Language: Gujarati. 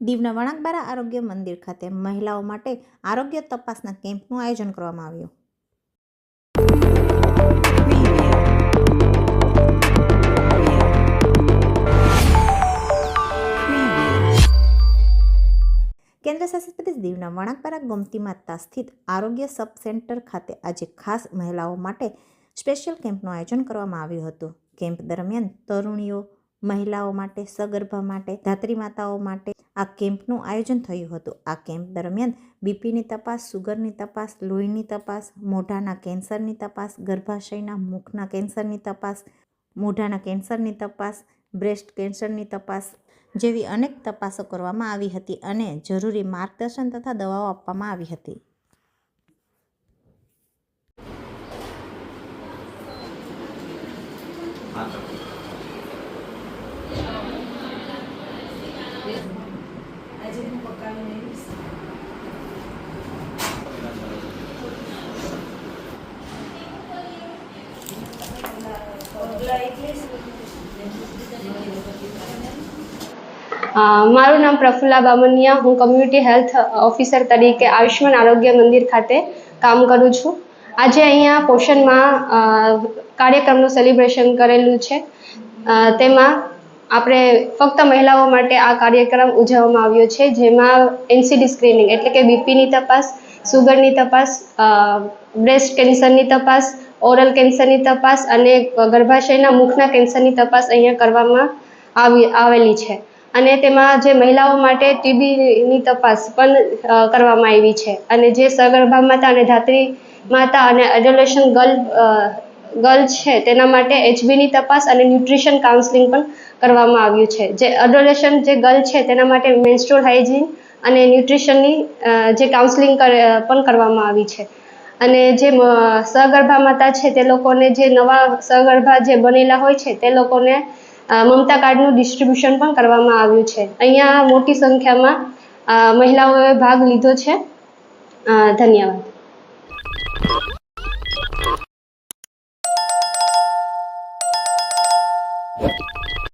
દીવના વણાકબારા આરોગ્ય મંદિર ખાતે મહિલાઓ માટે આરોગ્ય તપાસના કેમ્પનું આયોજન કરવામાં આવ્યું. કેન્દ્ર શાસિત પ્રદેશ દીવના વણાકબારા ગોમતી માતા સ્થિત આરોગ્ય સબ સેન્ટર ખાતે આજે ખાસ મહિલાઓ માટે સ્પેશિયલ કેમ્પનું આયોજન કરવામાં આવ્યું હતું. કેમ્પ દરમિયાન તરુણીઓ મહિલાઓ માટે, સગર્ભા માટે, ધાત્રી માતાઓ માટે આ કેમ્પનું આયોજન થયું હતું. આ કેમ્પ દરમિયાન બીપીની તપાસ, સુગરની તપાસ, લોહીની તપાસ, મોઢાના કેન્સરની તપાસ, ગર્ભાશયના મુખના કેન્સરની તપાસ, મોઢાના કેન્સરની તપાસ, બ્રેસ્ટ કેન્સરની તપાસ જેવી અનેક તપાસો કરવામાં આવી હતી અને જરૂરી માર્ગદર્શન તથા દવાઓ આપવામાં આવી હતી. આજે મારું નામ પ્રફુલ્લા બામનિયા. હું કમ્યુનિટી હેલ્થ ઓફિસર તરીકે આયુષ્માન આરોગ્ય મંદિર ખાતે કામ કરું છું. આજે અહીંયા પોષણમાં કાર્યક્રમનું સેલિબ્રેશન કરેલું છે. તેમાં આપણે ફક્ત મહિલાઓ માટે આ કાર્યક્રમ ઉજવવામાં આવ્યો છે, જેમાં એનસીડી સ્ક્રીનિંગ એટલે કે બીપીની તપાસ સુગરની તપાસ બ્રેસ્ટ કેન્સરની તપાસ ઓરલ કેન્સરની તપાસ અને ગર્ભાશયના મુખના કેન્સરની તપાસ અહીંયા કરવામાં આવી, આવેલી છે. અને તેમાં જે મહિલાઓ માટે ટીબીની તપાસ પણ કરવામાં આવી છે. અને જે સગર્ભા માતા અને ધાત્રી માતા અને એડોલેશન ગર્લ ગર્લ છે, તેના માટે એચબીની તપાસ અને ન્યુટ્રિશન કાઉન્સલિંગ પણ કરવામાં આવ્યું છે. જે અડોલેશન જે ગર્લ છે, તેના માટે મેન્સ્ટ્રોલ હાઇજીન અને ન્યુટ્રિશનની જે કાઉન્સલિંગ પણ કરવામાં આવી છે. અને જે સગર્ભા માતા છે તે લોકોને જે નવા સગર્ભા જે બનેલા હોય છે તે લોકોને મમતા કાર્ડનું ડિસ્ટ્રીબ્યુશન પણ કરવામાં આવ્યું છે અહીંયા મોટી સંખ્યામાં મહિલાઓએ ભાગ લીધો છે ધન્યવાદ you.